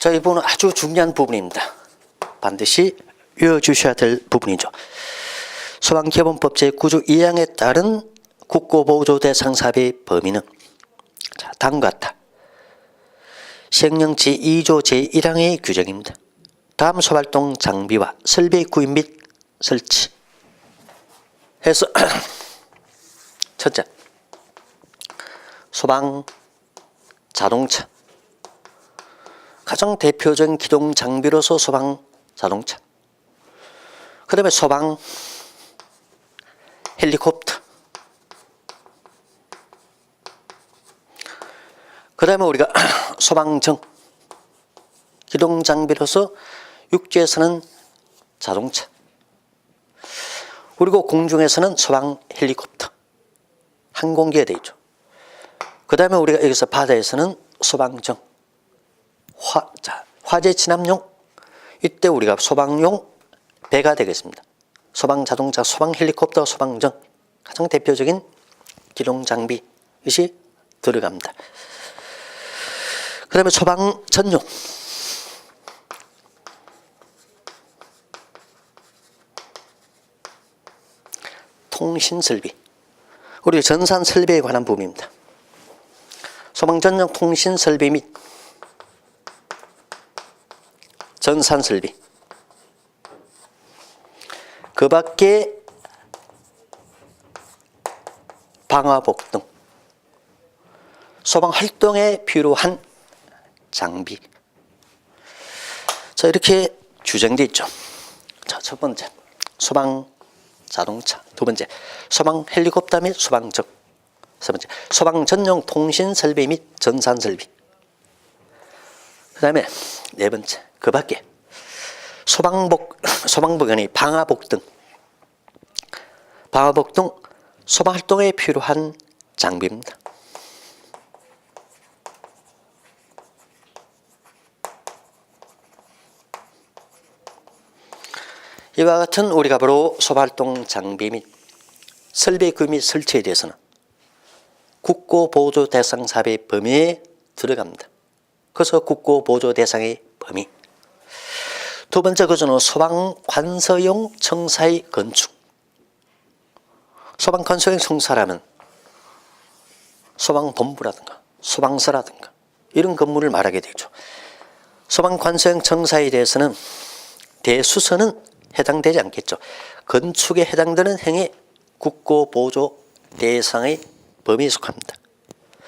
자, 이 부분은 아주 중요한 부분입니다. 반드시 외워주셔야 될 부분이죠. 소방기본법 제9조 2항에 따른 국고보조 대상 사업의 범위는 자, 다음과 같다. 시행령 제2조 제1항의 규정입니다. 다음 소발동 장비와 설비 구입 및 설치 해서 첫째 소방 자동차 가장 대표적인 기동 장비로서 소방 자동차. 그 다음에 소방 헬리콥터. 그 다음에 우리가 소방정. 기동 장비로서 육지에서는 자동차. 그리고 공중에서는 소방 헬리콥터. 항공기에 돼 있죠. 그 다음에 우리가 여기서 바다에서는 소방정 화, 자, 화재 진압용 이때 우리가 소방용 배가 되겠습니다. 소방 자동차, 소방 헬리콥터, 소방정 가장 대표적인 기동 장비 이것이 들어갑니다. 그 다음에 소방 전용 통신 설비 우리 전산 설비에 관한 부분입니다. 소방 전용 통신 설비 및 전산 설비 그 밖에 방화복 등. 소방 활동에 필요한 장비. 자 이렇게 규정되어 있죠. 자 첫 번째. 소방 자동차. 두 번째. 소방 헬리콥터 및 소방정 세 번째. 소방 전용 통신 설비 및 전산 설비. 그 다음에 네 번째 그 밖에 소방복 소방복 아니 방화복 등 방화복 등 소방 활동에 필요한 장비입니다. 이와 같은 우리가 바로 소발동 장비 및 설비 구입 및 설치에 대해서는 국고보조 대상 사업의 범위에 들어갑니다. 그래서 국고보조 대상의 범위. 두 번째 거저는 소방 관서용 청사의 건축. 소방 관서용 청사라면 소방본부라든가 소방서라든가 이런 건물을 말하게 되죠. 소방 관서용 청사에 대해서는 대수서는 해당되지 않겠죠. 건축에 해당되는 행위 국고 보조 대상의 범위에 속합니다.